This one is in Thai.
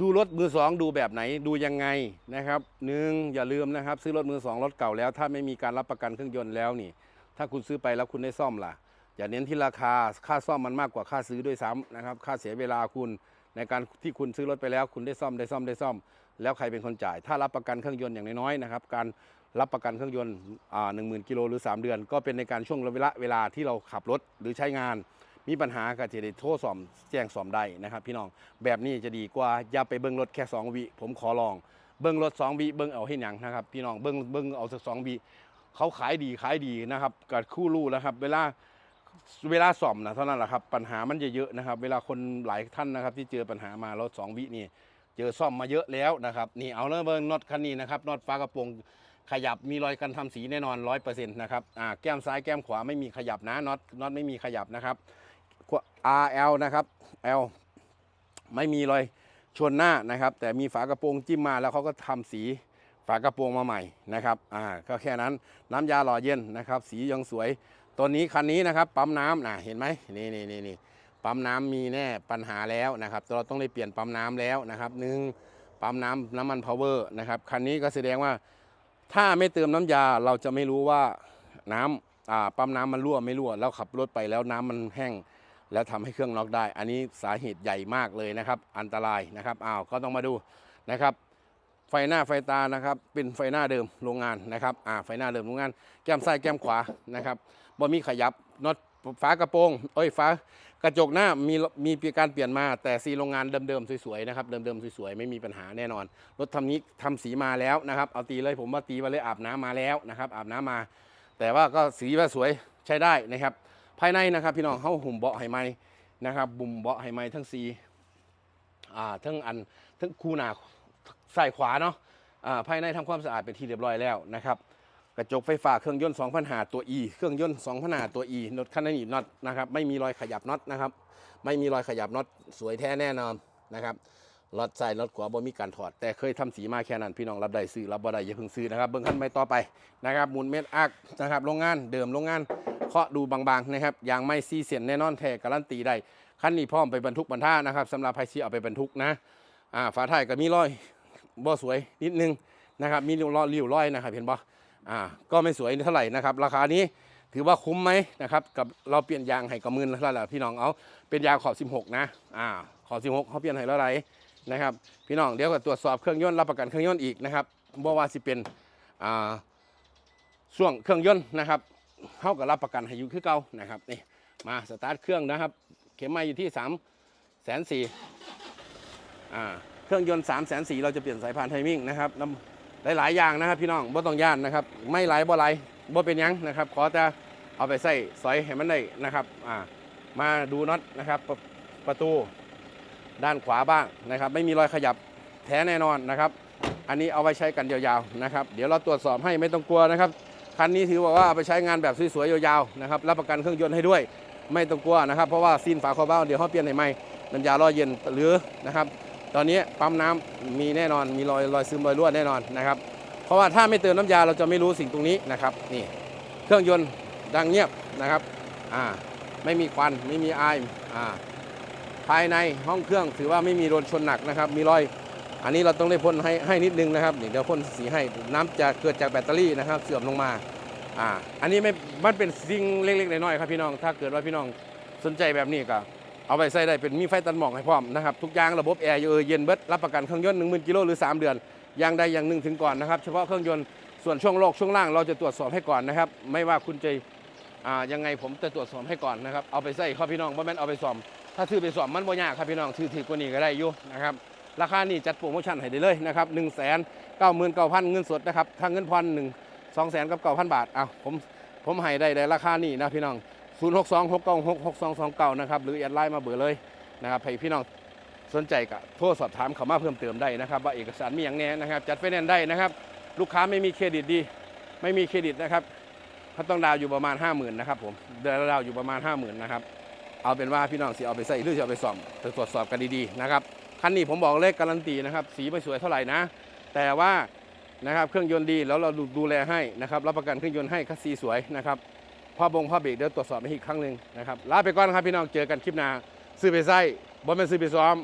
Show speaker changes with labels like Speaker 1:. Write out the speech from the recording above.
Speaker 1: ดูรถมือสองดูแบบไหนดูยังไงนะครับหนึ่งอย่าลืมนะครับ ซื้อรถมือสองรถเก่าแล้ว ถ้าไม่มีการรับประกันเครื่องยนต์แล้วนี่ ถ้าคุณซื้อไปแล้วคุณได้ซ่อมล่ะ อย่าเน้นที่ราคาค่าซ่อมมันมากกว่าค่าซื้อด้วยซ้ำนะครับ ค่าเสียเวลาคุณในการที่คุณซื้อรถไปแล้ว คุณได้ซ่อมได้ซ่อมได้ซ่อม แล้วใครเป็นคนจ่าย ถ้ารับประกันเครื่องยนต์อย่างน้อยๆนะครับการรับประกันเครื่องยนต์หนึ่งหมื่นกิโลหรือ 3 เดือน ก็เป็นในการช่วงเวลาเวลาที่เราขับรถหรือใช้งาน มีปัญหาก็จะได้โทรสอมแจ้งสอมได้นะครับ พี่น้องแบบนี้จะดีกว่าอย่าไปเบิ้งรถแค่ 2 วิผมขอลอง เบิ้งรถ 2 วิเบิ้งเอาให้หยังนะครับพี่น้องเบิ้งเบิ้งเอาสักสองวิเขาขายดีขายดีนะครับกับคู่รู้แล้วครับ เวลาเวลาสอมนะเท่านั้นแหละครับปัญหามันจะเยอะนะครับ เวลาคนหลายท่านนะครับ ที่เจอปัญหามารถสองวินี่เจอซ่อมมาเยอะแล้วนะครับนี่เอาเลยเบิ้งน็อตคันนี้นะครับน็อตฟ้ากระโปรงขยับมีรอยกันทำสีแน่นอนร้อยเปอร์เซ็นต์นะครับอ่าแก้มซ้ายแก้มขวาไม่มีขยับนะน็อตน็อตไม่มีขยับนะครับ RL นะครับ L ไม่มีรอยชนหน้านะครับ แต่มีฝากระโปรงจิ้มมาแล้วเขาก็ทำสีฝากระโปรงมาใหม่นะครับอ่าก็แค่นั้นน้ำยาหล่อเย็นนะครับ สียังสวยตัวนี้คันนี้นะครับ ปั๊มน้ำนะเห็นไหมนี่นี่นี่นี่ปั๊มน้ำมีแน่ปัญหาแล้วนะครับ เราต้องได้เปลี่ยนปั๊มน้ำแล้วนะครับหนึ่งปั๊มน้ำน้ำมันพาวเวอร์นะครับคันนี้ก็แสดงว่าถ้าไม่เติมน้ำยาเราจะไม่รู้ว่าน้ำอ่าปั๊มน้ำมันรั่วไม่รั่ว แล้วขับรถไปแล้วน้ำมันแห้ง แล้วทำให้เครื่องน็อกได้ อันนี้สาเหตุใหญ่มากเลยนะครับ อันตรายนะครับอ้าวก็ต้องมาดูนะครับ ไฟหน้าไฟตานะครับ เป็นไฟหน้าเดิมโรงงานนะครับอ่าไฟหน้าเดิมโรงงาน แก้มซ้ายแก้มขวานะครับบ่มีขยับน็อตฝากระโปรงเอ้ยฝากระจกหน้ามีมีการเปลี่ยนมา แต่สีโรงงานเดิมๆสวยๆนะครับเดิมๆสวยๆไม่มีปัญหาแน่นอน รถทำนี้ทำสีมาแล้วนะครับ เอาตีเลยผมว่าตีมาเลยอาบน้ำมาแล้วนะครับอาบน้ำมา แต่ว่าก็สีว่าสวยใช้ได้นะครับ ภายในนะครับ พี่น้องเขาหุ่มเบาะให้ไหมนะครับ บุ่มเบาะให้ไหมทั้งสีอ่าทั้งอันทั้งคูหนาใส่ขวาเนาะอ่าภายในทำความสะอาดเป็นที่เรียบร้อยแล้วนะครับกระจกไฟฟ้าเครื่องยนต์2,000หาตัว E เครื่องยนต์2,000หาตัว E น็อตคันนี้น็อตนะครับไม่มีรอยขยับน็อตนะครับ ไม่มีรอยขยับน็อตสวยแท้แน่นอนนะครับ รถใส่รถขวาบ่มีการถอด แต่เคยทำสีมาแค่นั้น พี่น้องรับได้ซื้อรับบ่ได้อย่าเพิ่งซื้อนะครับ เบิ่งคันไม่ต่อไปนะครับหมุนเม็ดอักนะครับโรงงานเดิมโรงงานเคาะดูบางๆนะครับยางไม่ซีเสียนแน่นอนแท้การันตีได้คันนี้พร้อมไปบรรทุกบรรท่านะครับสำหรับไพซีเอาไปบรรทุกนะอ่าฝาท้ายก็มีรอยบ่สวยนิดนึงนะครับมีริ้วรอยริ้วรอยนะครับเห็นปะอ่าก็ไม่สวยเท่าไหร่นะครับ ราคานี้ถือว่าคุ้มไหมนะครับกับเราเปลี่ยนยางให้กับมือแล้วล่ะพี่น้องเอาเป็นยางขอบ 16 นะอ่าขอบ 16เขาเปลี่ยนให้แล้วไร นะครับ พี่น้องเดี๋ยวก็ตรวจสอบเครื่องยนต์รับประกันเครื่องยนต์อีกนะครับบ่ว่าสิเป็นอ่าช่วงเครื่องยนต์นะครับเขาก็รับประกันให้อยู่คือเก่านะครับนี่มาสตาร์ทเครื่องนะครับ เข็มไม้อยู่ที่3ามแสนสี่อ่าเครื่องยนต์3ามแสนสี่เราจะเปลี่ยนสายพานไทมิ่งนะครับน้ำหลายๆอย่างนะครับ พี่น้องบ่ต้องย่านนะครับ ไม่ไหลบ่ไหลบ่เป็นยังนะครับ ขอแต่เอาไปใส่สอยให้มันได้นะครับอ่ามาดูน็อตนะครับ ประประตู ด้านขวาบ้างนะครับ ไม่มีรอยขยับแท้แน่นอนนะครับ อันนี้เอาไว้ใช้กันยาวๆนะครับ เดี๋ยวเราตรวจสอบให้ไม่ต้องกลัวนะครับคันนี้ถือว่าเอาไปใช้งานแบบสวยๆยาวๆนะครับรับประกันเครื่องยนต์ให้ด้วย ไม่ต้องกลัวนะครับ เพราะว่าซีนฝาครอบเบ้าเดี๋ยวเขาเปลี่ยนให้ใหม่น้ำยาล่อเย็นหรือนะครับ ตอนนี้ปั๊มน้ำมีแน่นอนมีรอยรอยซึมรอยรั่วแน่นอนนะครับ เพราะว่าถ้าไม่เติมน้ำยาเราจะไม่รู้สิ่งตรงนี้นะครับนี่เครื่องยนต์ดังเงียบนะครับอ่าไม่มีควันไม่มีไออ่า ภายในห้องเครื่องถือว่าไม่มีโดนชนหนักนะครับ มีรอย อันนี้เราต้องได้พ่นให้ให้นิดนึงนะครับเดี๋ยวพ่นสีให้น้ำจะเกิดจากแบตเตอรี่นะครับ เสื่อมลงมาอ่าอันนี้ไม่มันเป็นสิ่งเล็กๆน้อยๆครับพี่น้อง ถ้าเกิดว่าพี่น้องสนใจแบบนี้ก็เอาไปใส่ได้เป็นมีไฟตันหมอกให้พร้อมนะครับทุกอย่างระบบแอร์เออเย็นเบิดรับประกันเครื่องยนต์10,000กิโลหรือ 3 เดือนอย่างใดอย่างหนึ่งถึงก่อนนะครับ เฉพาะเครื่องยนต์ส่วนช่วงโลกช่วงล่างเราจะตรวจสอบให้ก่อนนะครับ ไม่ว่าคุณจะอ่ายังไงผมจะตรวจสอบให้ก่อนนะครับ เอาไปใส่ครับพี่น้องเพราะแม่นเอาไปซ่อม ถ้าซื้อไปซ่อมมันบ่ยากครับพี่น้องซื้อถือกว่านี้ก็ได้อยู่นะครับราคานี่จัดโปรโมชั่นให้ได้เลยนะครับหนึ่งแสนเก้าหมื่นเก้าพันเงินสดนะครับถ้าเงินผ่อนหนึ่งสองแสนกับเก้าพันบาทอ้าผมผมให้ได้ในราคานี่นะพี่น้องศูนย์หกสองหกเก้าหกหกสองสองเก้านะครับหรือแอดไลน์มาเบอร์เลยนะครับให้พี่น้องสนใจก็โทรสอบถามเขามาเพิ่มเติมได้นะครับ ว่าเอกสารมีอย่างแน่นะครับ จัดไฟแนนซ์ได้นะครับ ลูกค้าไม่มีเครดิตดี ไม่มีเครดิตนะครับเขาต้องดาวอยู่ประมาณ 5 0,000 นะครับผมเดือนละดาวอยู่ประมาณ 5 0,000 นะครับ เอาเป็นว่าพี่น้องสิเอาไปใส่หรือจะเอาไปซ่อมไปตรวจสอบกันดีๆนะครับคันนี้ผมบอกเลขการันตีนะครับสีไม่สวยเท่าไหร่นะ แต่ว่านะครับเครื่องยนต์ดีแล้วเราดูดูแลให้นะครับรับประกันเครื่องยนต์ให้คัสซีสวยนะครับพ่อบงพ่อเบรกเดี๋ยวตรวจสอบให้อีกครั้งหนึ่งนะครับลาไปก่อนครับพี่น้องเจอกันคลิปหน้าซื้อไปใส่บอมเป็นซื้อไปซ้อม